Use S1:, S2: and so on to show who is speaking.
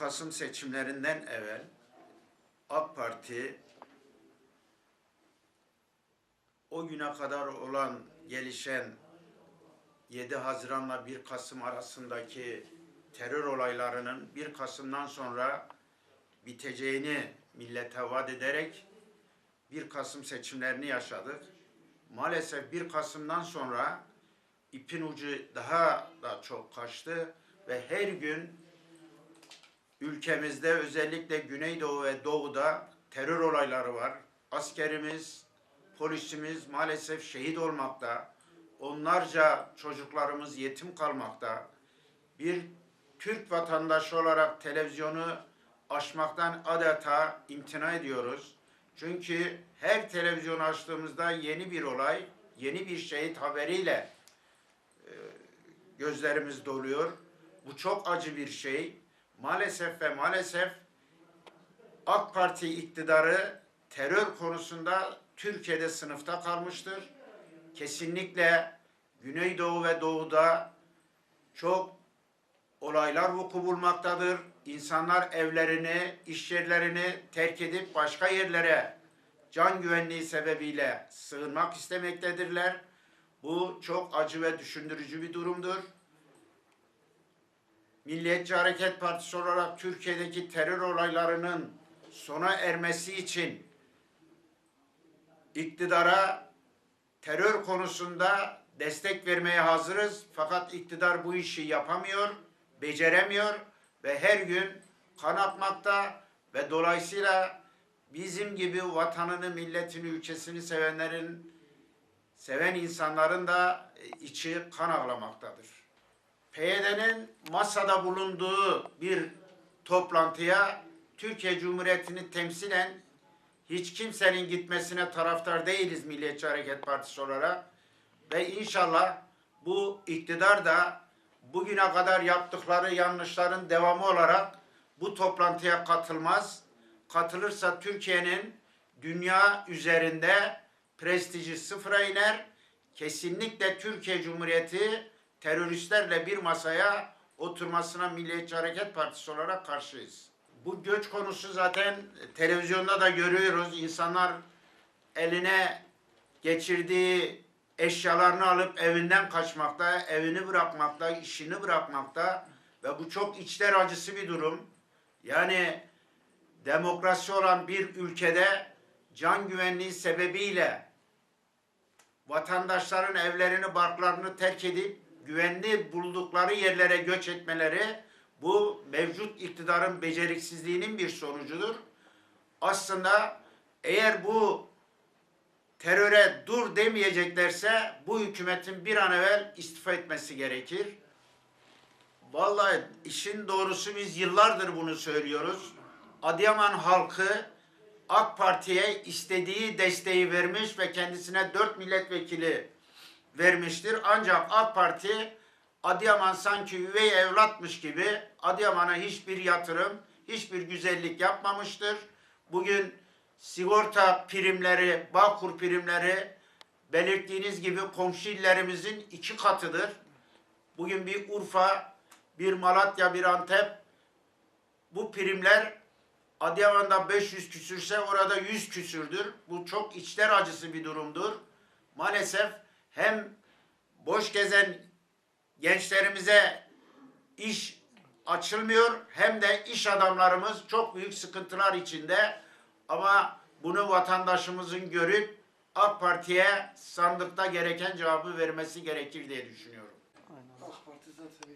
S1: Kasım seçimlerinden evvel AK Parti o güne kadar olan gelişen 7 Haziran'la 1 Kasım arasındaki terör olaylarının 1 Kasım'dan sonra biteceğini millete vaat ederek 1 Kasım seçimlerini yaşadık. Maalesef 1 Kasım'dan sonra ipin ucu daha da çok kaçtı ve her gün ülkemizde özellikle Güneydoğu ve Doğu'da terör olayları var. Askerimiz, polisimiz maalesef şehit olmakta. Onlarca çocuklarımız yetim kalmakta. Bir Türk vatandaşı olarak televizyonu açmaktan adeta imtina ediyoruz. Çünkü her televizyon açtığımızda yeni bir olay, yeni bir şehit haberiyle e, gözlerimiz doluyor. Bu çok acı bir şey. Maalesef ve maalesef AK Parti iktidarı terör konusunda Türkiye'de sınıfta kalmıştır. Kesinlikle Güneydoğu ve Doğu'da çok olaylar vuku bulmaktadır. İnsanlar evlerini, iş yerlerini terk edip başka yerlere can güvenliği sebebiyle sığınmak istemektedirler. Bu çok acı ve düşündürücü bir durumdur. Milliyetçi Hareket Partisi olarak Türkiye'deki terör olaylarının sona ermesi için iktidara terör konusunda destek vermeye hazırız. Fakat iktidar bu işi yapamıyor, beceremiyor ve her gün kan atmakta ve dolayısıyla bizim gibi vatanını, milletini, ülkesini sevenlerin, seven insanların da içi kan ağlamaktadır. PYD'nin masada bulunduğu bir toplantıya Türkiye Cumhuriyeti'ni temsilen hiç kimsenin gitmesine taraftar değiliz Milliyetçi Hareket Partisi olarak. Ve inşallah bu iktidar da bugüne kadar yaptıkları yanlışların devamı olarak bu toplantıya katılmaz. Katılırsa Türkiye'nin dünya üzerinde prestiji sıfıra iner. Kesinlikle Türkiye Cumhuriyeti teröristlerle bir masaya oturmasına Milliyetçi Hareket Partisi olarak karşıyız. Bu göç konusu zaten televizyonda da görüyoruz. İnsanlar eline geçirdiği eşyalarını alıp evinden kaçmakta, evini bırakmakta, işini bırakmakta ve bu çok içler acısı bir durum. Yani demokrasi olan bir ülkede can güvenliği sebebiyle vatandaşların evlerini, barklarını terk edip güvenli buldukları yerlere göç etmeleri bu mevcut iktidarın beceriksizliğinin bir sonucudur. Aslında eğer bu teröre dur demeyeceklerse bu hükümetin bir an evvel istifa etmesi gerekir. Vallahi işin doğrusu biz yıllardır bunu söylüyoruz. Adıyaman halkı AK Parti'ye istediği desteği vermiş ve kendisine dört milletvekili vermiştir. Ancak AK Parti Adıyaman sanki üvey evlatmış gibi Adıyaman'a hiçbir yatırım, hiçbir güzellik yapmamıştır. Bugün sigorta primleri, Bağkur primleri belirttiğiniz gibi komşu illerimizin iki katıdır. Bugün bir Urfa, bir Malatya, bir Antep bu primler Adıyaman'da 500 küsürse orada 100 küsürdür. Bu çok içler acısı bir durumdur. Maalesef hem boş gezen gençlerimize iş açılmıyor hem de iş adamlarımız çok büyük sıkıntılar içinde. Ama bunu vatandaşımızın görüp AK Parti'ye sandıkta gereken cevabı vermesi gerekir diye düşünüyorum.
S2: AK Parti zaten.